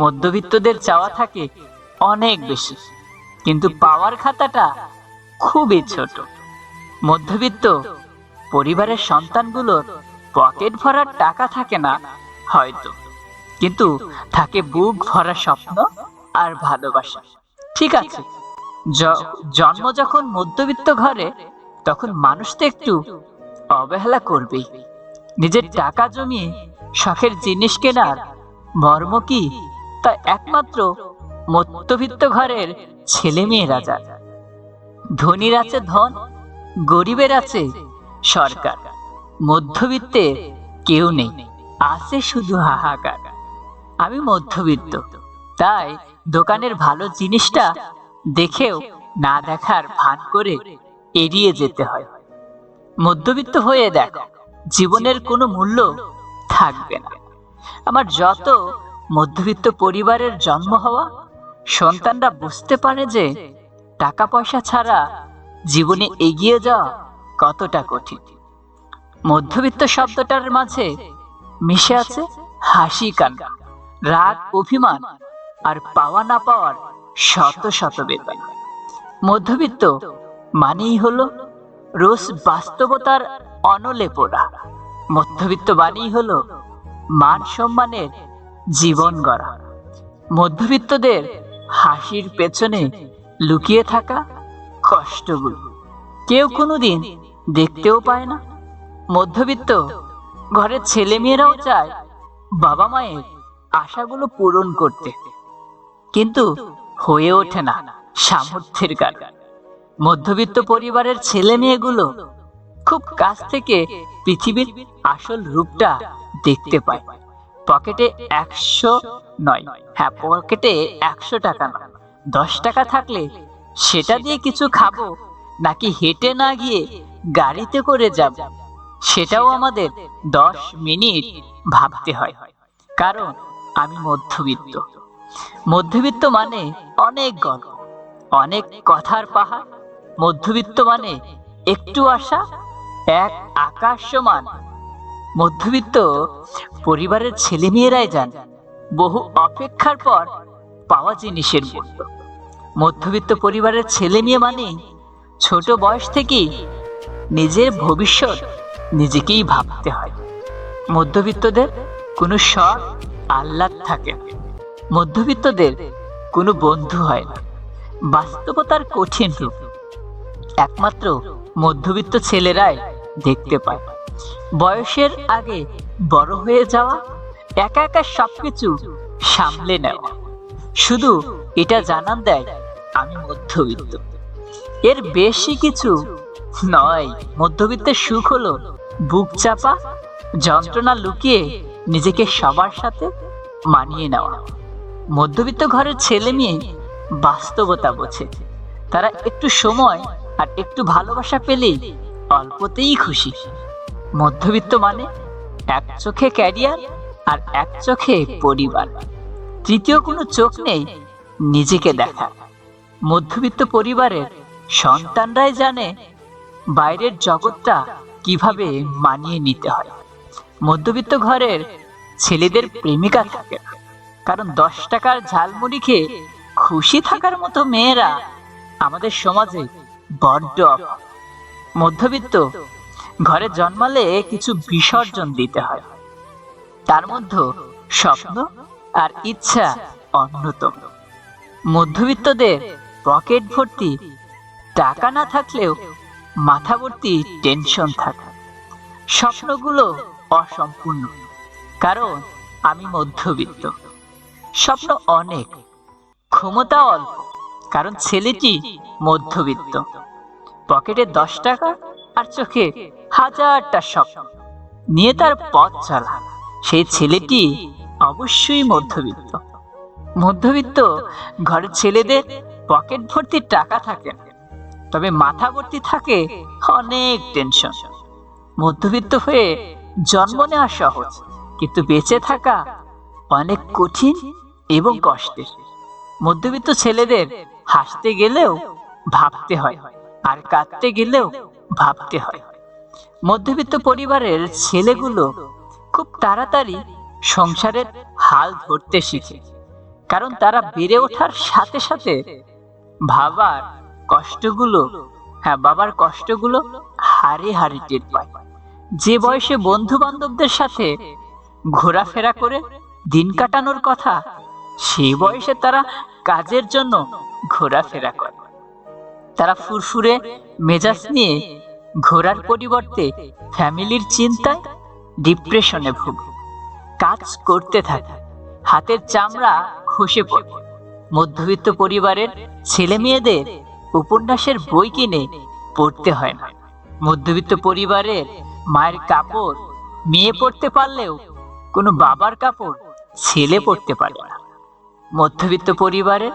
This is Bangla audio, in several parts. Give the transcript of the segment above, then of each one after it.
মধ্যবিত্তদের চাওয়া থাকে অনেক বেশি। কিন্তু পাওয়ার খাতাটা খুবই ছোট। মধ্যবিত্ত পরিবারের সন্তানগুলোর পকেট ভরার টাকা থাকে না, হয়তো। কিন্তু থাকে বুক ভরা স্বপ্ন আর ভালোবাসা। ঠিক আছে জন্ম যখন মধ্যবিত্ত ঘরে, তখন মানুষ তো একটু অবহেলা করবেই। নিজের টাকা জমিয়ে শখের জিনিস কেনার মর্ম কি তা একমাত্র মধ্যবিত্ত ঘরের ছেলে মেয়েরা জানে ধনীর আছে ধন, গরিবের আছে সরকার। মধ্যবিত্তে কেউ নেই, আছে শুধু হাহাকার। আমি মধ্যবিত্ত, তাই দোকানের ভালো জিনিসটা দেখেও না দেখার ভান করে এড়িয়ে যেতে হয়। মধ্যবিত্ত হয়ে দেখ, জীবনের কোনো মূল্য থাকবে না। আমার যত মধ্যবিত্ত পরিবারের জন্ম হওয়া সন্তানরা বুঝতে পারে যে টাকা পয়সা ছাড়া জীবনে এগিয়ে যাওয়া কতটা কঠিন। মধ্যবিত্ত শব্দটার মাঝে মিশে আছে হাসি কান্না রাগ, অভিমান আর পাওয়া না পাওয়ার শত শত বেদনা। মধ্যবিত্ত মানেই হলো রোজ বাস্তবতার অনলে পোড়া। মধ্যবিত্ত মানেই হলো মান সম্মানের জীবন গড়া। মধ্যবিত্তদের হাসির পেছনে লুকিয়ে থাকা কষ্টগুলো কেউ কোনোদিন দেখতেও পায় না। মধ্যবিত্ত ঘরের ছেলে মেয়েরাও চায় বাবা মায়ের আশাগুলো পূরণ করতে। কিন্তু হয়ে ওঠে না সামর্থ্যের কারণে মধ্যবিত্ত পরিবারের ছেলে মেয়েগুলো খুব কাছ থেকে পৃথিবীর আসল রূপটা দেখতে পায়। পকেটে একশো নয়। হ্যাঁ পকেটে একশো টাকা নয় দশ টাকা থাকলে সেটা দিয়ে কিছু খাব নাকি হেঁটে না গিয়ে গাড়িতে করে যাব? সেটাও আমাদের দশ মিনিট ভাবতে হয়। কারণ আমি মধ্যবিত্ত। মধ্যবিত্ত মানে অনেক গল্প, অনেক কথার পাহাড়। মধ্যবিত্ত মানে একটু আশা, এক আকাশ সমান মধ্যবিত্ত পরিবারের ছেলে মেয়েরাই যান। বহু অপেক্ষার পর পাওয়া জিনিসের মূল্য। মধ্যবিত্ত পরিবারের ছেলে মেয়ে মানে ছোট বয়স থেকেই নিজের ভবিষ্যৎ নিজেকেই ভাবতে হয়। মধ্যবিত্তদের কোনো শখ, আহ্লাদ থাকে মধ্যবিত্তদের কোনো বন্ধু হয় না। বাস্তবতার কঠিন রূপ। একমাত্র মধ্যবিত্ত ছেলেরাই দেখতে পায়। বয়সের আগে বড় হয়ে যাওয়া, একা একা সবকিছু সামলে নেওয়া। শুধু এটা জানান দেয়, আমি মধ্যবিত্ত। এর বেশি কিছু নয়, মধ্যবিত্তের সুখ হলো বুক চাপা, যন্ত্রণা লুকিয়ে নিজেকে সবার সাথে মানিয়ে নেওয়া। মধ্যবিত্ত ঘরের ছেলে মেয়ে বাস্তবতা বোঝে। তারা একটু সময় আর একটু ভালোবাসা পেলেই অল্পতেই খুশি। মধ্যবিত্ত মানে এক চোখে ক্যারিয়ার আর এক চোখে পরিবার। তৃতীয় কোনো চোখ নেই, নিজেকে দেখা। মধ্যবিত্ত পরিবারের সন্তানরাই জানে বাইরের জগৎটা কীভাবে মানিয়ে নিতে হয়। মধ্যবিত্ত ঘরের ছেলেদের প্রেমিকা থাকে কারণ দশ টাকার ঝালমুড়ি খেয়ে খুশি থাকার মতো মেয়েরা আমাদের সমাজে বড্ড মধ্যবিত্ত ঘরে জন্মালে কিছু বিসর্জন দিতে হয়। তার মধ্যে স্বপ্ন আর ইচ্ছা অন্যতম। মধ্যবিত্তদের পকেট ভর্তি, টাকা না থাকলেও মাথা ভর্তি টেনশন থাকে। স্বপ্নগুলো অসম্পূর্ণ, কারণ আমি মধ্যবিত্ত। স্বপ্ন অনেক ক্ষমতা অল্প, কারণ ছেলেটি মধ্যবিত্ত। পকেটে দশ টাকা আর চোখে হাজারটা স্বপ্ন। নিয়ে তার পথ চলা। সেই ছেলেটি অবশ্যই মধ্যবিত্ত। মধ্যবিত্ত ঘরের ছেলেদের পকেট ভর্তি টাকা থাকে। তবে মাথা ভর্তি থাকে অনেক টেনশন। মধ্যবিত্ত হয়ে জন্ম নেওয়া সহজ, কিন্তু বেঁচে থাকা অনেক কঠিন এবং কষ্টের। মধ্যবিত্ত ছেলেদের হাসতে গেলেও, ভাবতে হয় আর কাঁদতে গেলেও ভাবতে হয়। মধ্যবিত্ত পরিবারের ছেলেগুলো খুব তাড়াতাড়ি সংসারের হাল ধরতে শিখে, কারণ তারা বেড়ে ওঠার সাথে সাথে ভাবার কষ্টগুলো হ্যাঁ বাবার কষ্টগুলো হারে হারে টের পায়। যে বয়সে বন্ধু বান্ধবদের সাথে ঘোরাফেরা করে দিন কাটানোর কথা, সেই বয়সে তারা কাজের জন্য ঘোরাফেরা করে। তারা ফুরফুরে মেজাজ নিয়ে ঘোরার পরিবর্তে ফ্যামিলির চিন্তায় ডিপ্রেশনে ভোগে। কাজ করতে থাকে। হাতের চামড়া খসে পড়ে। মধ্যবিত্ত পরিবারের ছেলে মেয়েদের উপন্যাসের বই কিনে পড়তে হয় না। মধ্যবিত্ত পরিবারের মায়ের কাপড় মেয়ে পড়তে পারলেও কোনো বাবার কাপড় ছেলে পড়তে পারে না। মধ্যবিত্ত পরিবারের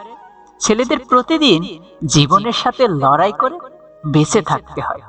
ছেলেদের প্রতিদিন জীবনের সাথে লড়াই করে বেঁচে থাকতে হয়।